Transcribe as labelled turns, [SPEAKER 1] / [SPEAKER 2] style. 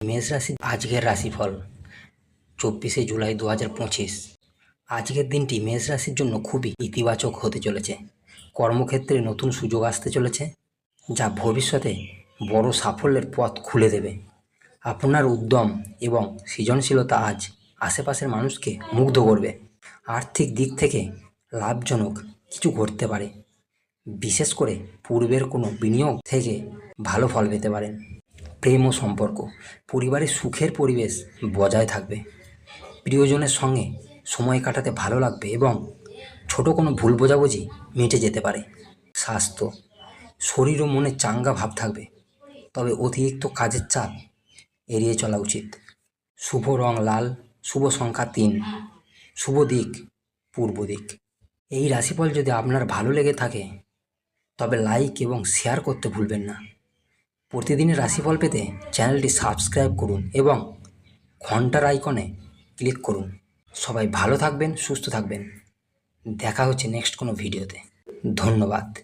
[SPEAKER 1] মেষ রাশি আজকের রাশিফল চব্বিশে জুলাই দু হাজার পঁচিশ। আজকের দিনটি মেষ রাশির জন্য খুবই ইতিবাচক হতে চলেছে। কর্মক্ষেত্রে নতুন সুযোগ আসতে চলেছে, যা ভবিষ্যতে বড় সাফল্যের পথ খুলে দেবে। আপনার উদ্যম এবং সৃজনশীলতা আজ আশেপাশের মানুষকে মুগ্ধ করবে। আর্থিক দিক থেকে লাভজনক কিছু ঘটতে পারে। বিশেষ করে পূর্বের কোনো বিনিয়োগ থেকে ভালো ফল পেতে পারেন। প্রেম ও সম্পর্ক, পরিবারের সুখের পরিবেশ বজায় থাকবে। প্রিয়জনের সঙ্গে সময় কাটাতে ভালো লাগবে এবং ছোট কোনো ভুল বোঝাবুঝি মিটে যেতে পারে। স্বাস্থ্য, শরীর ও মনে চাঙ্গা ভাব থাকবে, তবে অতিরিক্ত কাজের চাপ এড়িয়ে চলা উচিত। শুভ রং লাল, শুভ সংখ্যা তিন, শুভ দিক, পূর্ব দিক। এই রাশিফল যদি আপনার ভালো লেগে থাকে, তবে লাইক এবং শেয়ার করতে ভুলবেন না। প্রতিদিনের রাশিফল পেতে চ্যানেলটি সাবস্ক্রাইব করুন এবং ঘণ্টার আইকনে ক্লিক করুন। সবাই ভালো থাকবেন, সুস্থ থাকবেন। দেখা হচ্ছে নেক্সট কোনো ভিডিওতে। ধন্যবাদ।